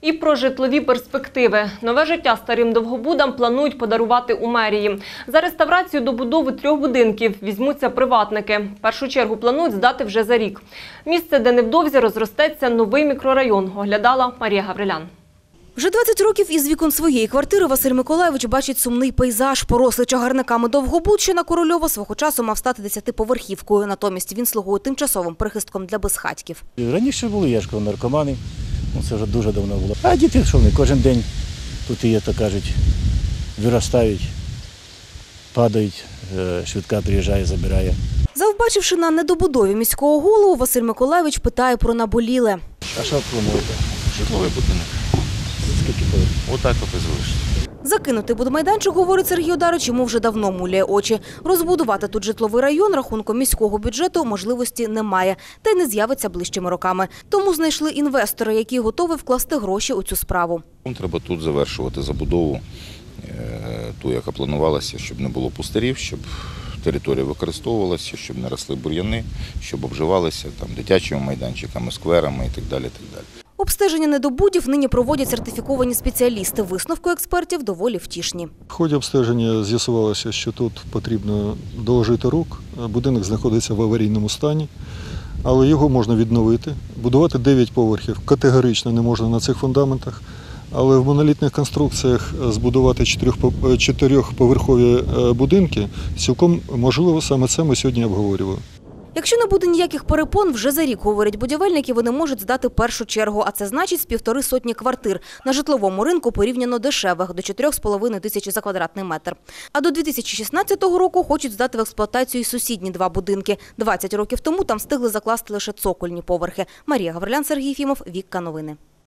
І про житлові перспективи. Нове життя старим довгобудам планують подарувати у мерії. За реставрацію добудови трьох будинків візьмуться приватники. Першу чергу планують здати вже за рік. Місце, де невдовзі розростеться новий мікрорайон, оглядала Марія Гаврилян. Вже 20 років із вікон своєї квартири Василь Миколаєвич бачить сумний пейзаж. Порослий чагарниками довгобуд, що на Корольова свого часу мав стати десятиповерхівкою. Натомість він слугує тимчасовим прихистком для безхатьків. Раніше були, я ж кажу, наркомани, ну, це вже дуже давно було. А діти, що вони кожен день тут є, то кажуть, виростають, падають, е, швидка приїжджає, забирає. Завбачивши на недобудові міського голову, Василь Миколаївич питає про наболіле. А що плануєте? Житловий будинок. Скільки поверхів? Отак от і залишиться. Закинутий будмайданчик, говорить Сергій Одарич, йому вже давно муляє очі. Розбудувати тут житловий район рахунком міського бюджету можливості немає, та й не з'явиться ближчими роками. Тому знайшли інвестора, який готовий вкласти гроші у цю справу. Треба тут завершувати забудову, е, ту, яка планувалася, щоб не було пустирів, щоб територія використовувалася, щоб не росли бур'яни, щоб обживалися там дитячими майданчиками, скверами і так далі. Так далі. Обстеження недобудів нині проводять сертифіковані спеціалісти. Висновку експертів доволі втішні. В ході обстеження з'ясувалося, що тут потрібно доложити рук. Будинок знаходиться в аварійному стані, але його можна відновити. Будувати 9 поверхів категорично не можна на цих фундаментах. Але в монолітних конструкціях збудувати чотирьохповерхові е, будинки цілком можливо, саме це ми сьогодні обговорювали. Якщо не буде ніяких перепон, вже за рік, говорять будівельники, вони можуть здати першу чергу, а це значить з півтори сотні квартир. На житловому ринку порівняно дешевих, до 4,5 тисячі за квадратний метр. А до 2016 року хочуть здати в експлуатацію і сусідні два будинки. 20 років тому там встигли закласти лише цокольні поверхи. Марія Гаврилян, Сергій Фімов, Вікка Новини.